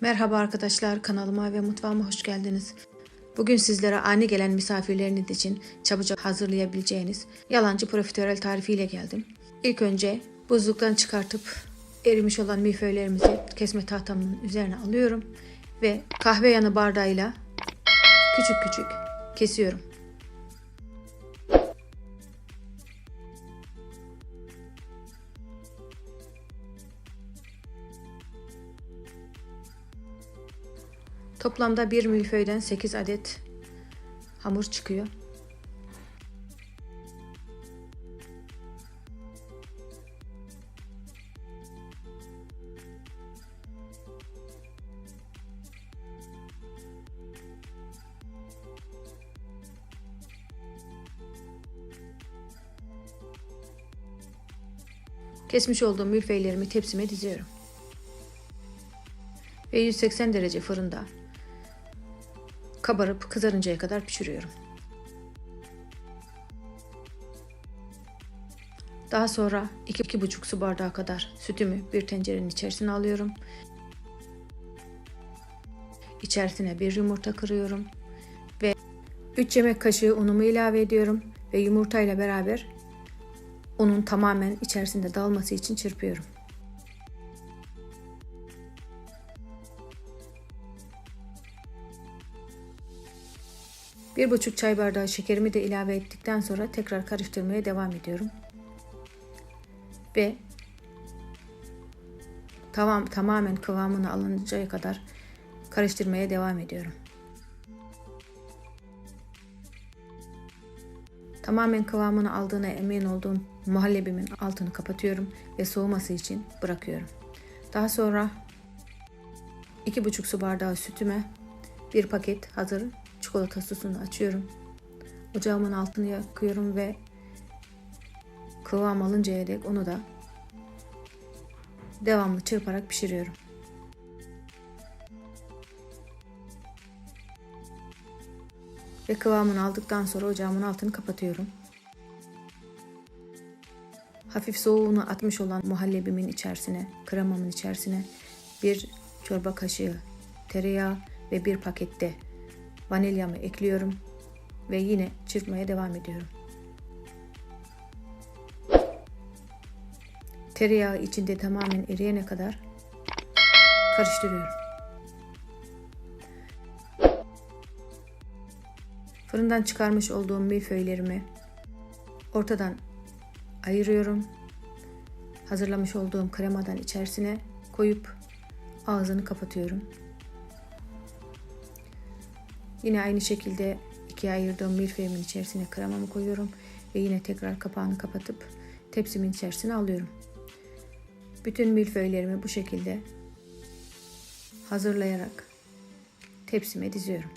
Merhaba arkadaşlar, kanalıma ve mutfağıma hoş geldiniz. Bugün sizlere ani gelen misafirleriniz için çabucak hazırlayabileceğiniz yalancı profiterol tarifiyle geldim. İlk önce buzluktan çıkartıp erimiş olan milföylerimizi kesme tahtamın üzerine alıyorum ve kahve yanı bardağıyla küçük küçük kesiyorum. Toplamda bir milföyden 8 adet hamur çıkıyor. Kesmiş olduğum milföylerimi tepsime diziyorum. Ve 180 derece fırında kabarıp kızarıncaya kadar pişiriyorum. Daha sonra 2-2,5 su bardağı kadar sütümü bir tencerenin içerisine alıyorum. İçerisine bir yumurta kırıyorum ve 3 yemek kaşığı unumu ilave ediyorum ve yumurtayla beraber unun tamamen içerisinde dağılması için çırpıyorum. Bir buçuk çay bardağı şekerimi de ilave ettikten sonra tekrar karıştırmaya devam ediyorum. Ve tamam tamamen kıvamını alıncaya kadar karıştırmaya devam ediyorum. Tamamen kıvamını aldığına emin olduğum muhallebimin altını kapatıyorum ve soğuması için bırakıyorum. Daha sonra 2,5 su bardağı sütüme bir paket hazır çikolata sosunu açıyorum. Ocağımın altını yakıyorum ve kıvam alıncaya dek onu da devamlı çırparak pişiriyorum. Ve kıvamını aldıktan sonra ocağımın altını kapatıyorum. Hafif soğuğunu atmış olan muhallebimin içerisine, kremamın içerisine bir çorba kaşığı tereyağı ve bir pakette vanilyamı ekliyorum ve yine çırpmaya devam ediyorum. Tereyağı içinde tamamen eriyene kadar karıştırıyorum. Fırından çıkarmış olduğum milföylerimi ortadan ayırıyorum. Hazırlamış olduğum kremadan içerisine koyup ağzını kapatıyorum. Yine aynı şekilde ikiye ayırdığım milföyümün içerisine kremamı koyuyorum ve yine tekrar kapağını kapatıp tepsimin içerisine alıyorum. Bütün milföylerimi bu şekilde hazırlayarak tepsime diziyorum.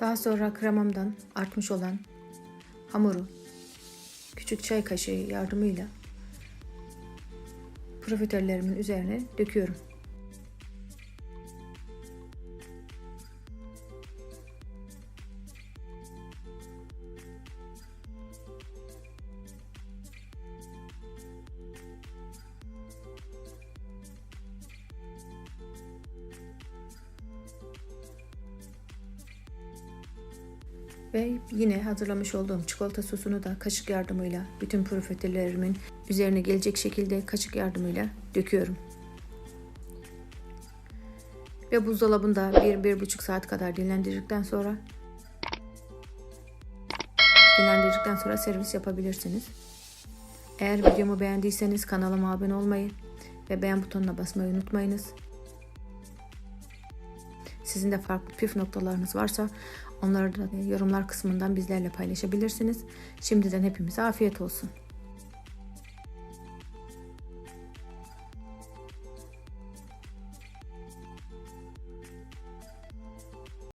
Daha sonra kremamdan artmış olan hamuru küçük çay kaşığı yardımıyla profiterolerimin üzerine döküyorum. Ve yine hazırlamış olduğum çikolata sosunu da kaşık yardımıyla bütün profiterolerimin üzerine gelecek şekilde kaşık yardımıyla döküyorum. Ve buzdolabında 1-1,5 saat kadar dinlendirdikten sonra dinlendirdikten sonra servis yapabilirsiniz. Eğer videomu beğendiyseniz kanalıma abone olmayı ve beğen butonuna basmayı unutmayınız. Sizin de farklı püf noktalarınız varsa onları da yorumlar kısmından bizlerle paylaşabilirsiniz. Şimdiden hepimize afiyet olsun.